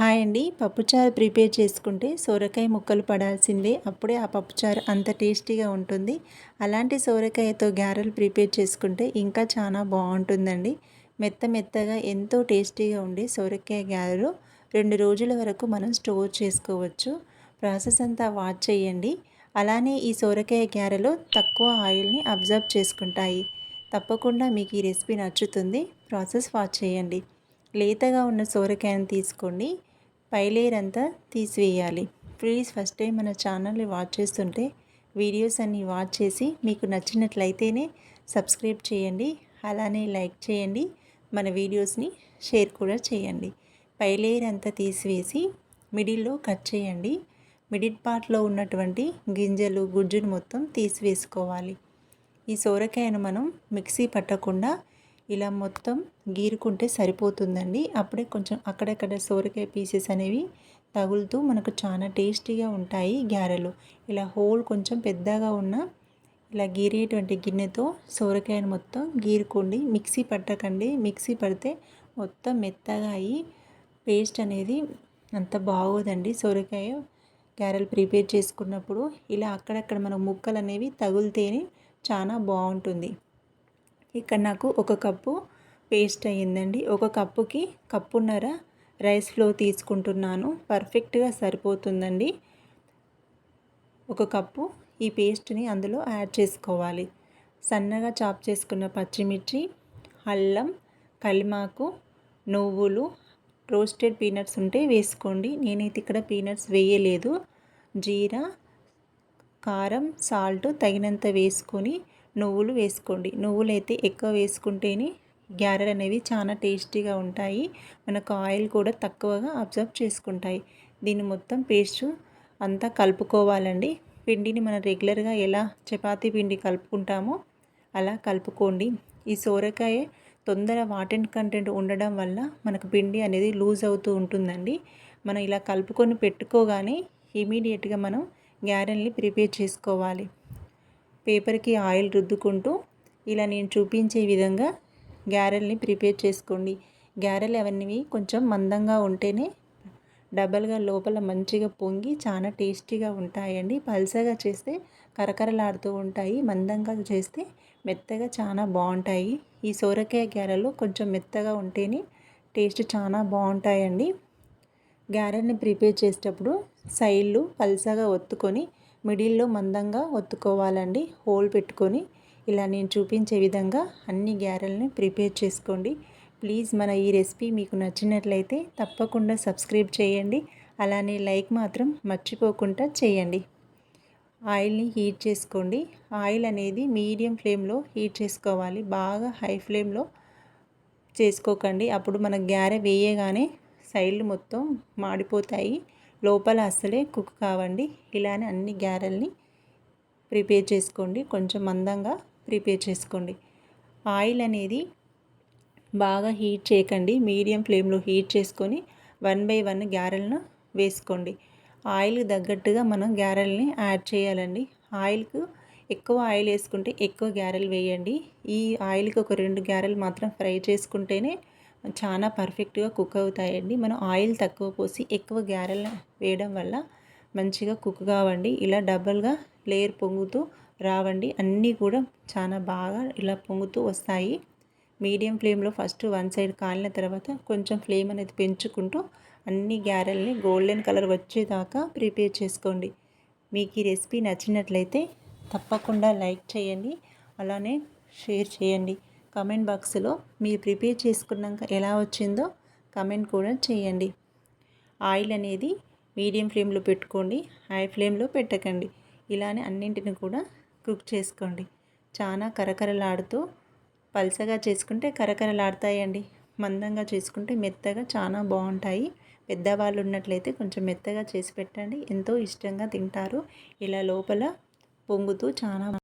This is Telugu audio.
హాయ్ అండి. పప్పుచారు ప్రిపేర్ చేసుకుంటే సోరకాయ ముక్కలు పడాల్సిందే. అప్పుడే ఆ పప్పుచారు అంత టేస్టీగా ఉంటుంది. అలాంటి సోరకాయతో గ్యారెలు ప్రిపేర్ చేసుకుంటే ఇంకా చాలా బాగుంటుందండి. మెత్త మెత్తగా ఎంతో టేస్టీగా ఉండే సోరకాయ గ్యారెలు రెండు రోజుల వరకు మనం స్టోర్ చేసుకోవచ్చు. ప్రాసెస్ అంతా వాచ్ చేయండి. అలానే ఈ సోరకాయ గారెలు తక్కువ ఆయిల్ని అబ్జర్వ్ చేసుకుంటాయి. తప్పకుండా మీకు ఈ రెసిపీ నచ్చుతుంది. ప్రాసెస్ వాచ్ చేయండి. లేతగా ఉన్న సోరకాయను తీసుకోండి. పైలేయర్ అంతా తీసివేయాలి. ప్లీజ్ ఫస్ట్ టైం మన ఛానల్ని వాచ్ చేస్తుంటే వీడియోస్ అన్నీ వాచ్ చేసి మీకు నచ్చినట్లయితేనే సబ్స్క్రైబ్ చేయండి. అలానే లైక్ చేయండి. మన వీడియోస్ని షేర్ కూడా చేయండి. పై లేయర్ అంతా తీసివేసి మిడిల్లో కట్ చేయండి. మిడిల్ పార్ట్లో ఉన్నటువంటి గింజలు గుజ్జును మొత్తం తీసివేసుకోవాలి. ఈ సోరకాయను మనం మిక్సీ పట్టకుండా ఇలా మొత్తం గీరుకుంటే సరిపోతుందండి. అప్పుడే కొంచెం అక్కడక్కడ సోరకాయ పీసెస్ అనేవి తగులుతూ మనకు చాలా టేస్టీగా ఉంటాయి గ్యారెలు. ఇలా హోల్ కొంచెం పెద్దగా ఉన్న ఇలా గీరేటువంటి గిన్నెతో సోరకాయను మొత్తం గీరుకోండి. మిక్సీ పట్టకండి. మిక్సీ పడితే మొత్తం మెత్తగా అయ్యి పేస్ట్ అనేది అంత బాగోదండి. సోరకాయ గారెలు ప్రిపేర్ చేసుకున్నప్పుడు ఇలా అక్కడక్కడ మన ముక్కలు అనేవి తగులుతేనే చాలా బాగుంటుంది. ఇక్కడ నాకు ఒక కప్పు పేస్ట్ అయ్యిందండి. ఒక కప్పుకి కప్పున్నర రైస్ ఫ్లో తీసుకుంటున్నాను. పర్ఫెక్ట్గా సరిపోతుందండి. ఒక కప్పు ఈ పేస్ట్ని అందులో యాడ్ చేసుకోవాలి. సన్నగా చాప్ చేసుకున్న పచ్చిమిర్చి అల్లం కలిమాకు నువ్వులు రోస్టెడ్ పీనట్స్ ఉంటే వేసుకోండి. నేనైతే ఇక్కడ పీనట్స్ వేయలేదు. జీరా కారం సాల్ట్ తగినంత వేసుకొని నువ్వులు వేసుకోండి. నువ్వులు అయితే ఎక్కువ వేసుకుంటేనే గ్యారెలు అనేవి చాలా టేస్టీగా ఉంటాయి. మనకు ఆయిల్ కూడా తక్కువగా అబ్జర్వ్ చేసుకుంటాయి. దీన్ని మొత్తం పేస్ట్ అంతా కలుపుకోవాలండి. పిండిని మనం రెగ్యులర్గా ఎలా చపాతీ పిండి కలుపుకుంటామో అలా కలుపుకోండి. ఈ సోరకాయ తొందర వాటర్ కంటెంట్ ఉండడం వల్ల మనకు పిండి అనేది లూజ్ అవుతూ ఉంటుందండి. మనం ఇలా కలుపుకొని పెట్టుకోగానే ఇమీడియట్గా మనం గ్యారెల్ని ప్రిపేర్ చేసుకోవాలి. పేపర్కి ఆయిల్ రుద్దుకుంటూ ఇలా నేను చూపించే విధంగా గ్యారెల్ని ప్రిపేర్ చేసుకోండి. గ్యారెలు అవన్నీ కొంచెం మందంగా ఉంటేనే డబల్గా లోపల మంచిగా పొంగి చాలా టేస్టీగా ఉంటాయండి. పల్సగా చేస్తే కరకరలాడుతూ ఉంటాయి. మందంగా చేస్తే మెత్తగా చాలా బాగుంటాయి. ఈ సోరకాయ గ్యారెలు కొంచెం మెత్తగా ఉంటేనే టేస్ట్ చాలా బాగుంటాయండి. గ్యారెల్ని ప్రిపేర్ చేసేటప్పుడు సైడ్లు పల్సగా ఒత్తుకొని మిడిల్లో మందంగా ఒత్తుకోవాలండి. హోల్ పెట్టుకొని ఇలా నేను చూపించే విధంగా అన్ని గ్యారెల్ని ప్రిపేర్ చేసుకోండి. ప్లీజ్ మన ఈ రెసిపీ మీకు నచ్చినట్లయితే తప్పకుండా సబ్స్క్రైబ్ చేయండి. అలానే లైక్ మాత్రం మర్చిపోకుండా చేయండి. ఆయిల్ని హీట్ చేసుకోండి. ఆయిల్ అనేది మీడియం ఫ్లేమ్లో హీట్ చేసుకోవాలి. బాగా హై ఫ్లేమ్లో చేసుకోకండి. అప్పుడు మన గ్యారె వేయగానే సైడ్లు మొత్తం మాడిపోతాయి. లోపల అస్సలే కుక్ కావండి. ఇలానే అన్ని గ్యారెల్ని ప్రిపేర్ చేసుకోండి. కొంచెం మందంగా ప్రిపేర్ చేసుకోండి. ఆయిల్ అనేది బాగా హీట్ చేయకండి. మీడియం ఫ్లేమ్లో హీట్ చేసుకొని వన్ బై వన్ గ్యారెల్ను వేసుకోండి. ఆయిల్కి తగ్గట్టుగా మనం గ్యారెల్ని యాడ్ చేయాలండి. ఆయిల్కు ఎక్కువ ఆయిల్ వేసుకుంటే ఎక్కువ గ్యారెల్ వేయండి. ఈ ఆయిల్కి ఒక రెండు గ్యారెల్ మాత్రం ఫ్రై చేసుకుంటేనే చాలా పర్ఫెక్ట్గా కుక్ అవుతాయండి. మనం ఆయిల్ తక్కువ పోసి ఎక్కువ గ్యారెల్ వేయడం వల్ల మంచిగా కుక్ కావండి. ఇలా డబల్గా లేయర్ పొంగుతూ రావండి. అన్నీ కూడా చాలా బాగా ఇలా పొంగుతూ వస్తాయి. మీడియం ఫ్లేమ్లో ఫస్ట్ వన్ సైడ్ కాలిన తర్వాత కొంచెం ఫ్లేమ్ అనేది పెంచుకుంటూ అన్ని గ్యారెల్ని గోల్డెన్ కలర్ వచ్చేదాకా ప్రిపేర్ చేసుకోండి. మీకు ఈ రెసిపీ నచ్చినట్లయితే తప్పకుండా లైక్ చేయండి. అలానే షేర్ చేయండి. కమెంట్ బాక్స్లో మీరు ప్రిపేర్ చేసుకున్నాక ఎలా వచ్చిందో కమెంట్ కూడా చేయండి. ఆయిల్ అనేది మీడియం ఫ్లేమ్లో పెట్టుకోండి. హై ఫ్లేమ్లో పెట్టకండి. ఇలానే అన్నింటిని కూడా కుక్ చేసుకోండి. చాలా కరకరలాడుతూ పల్సగా చేసుకుంటే కరకరలాడతాయండి. మందంగా చేసుకుంటే మెత్తగా చాలా బాగుంటాయి. పెద్దవాళ్ళు ఉన్నట్లయితే కొంచెం మెత్తగా చేసి పెట్టండి. ఎంతో ఇష్టంగా తింటారు. ఇలా లోపల పొంగుతూ చాలా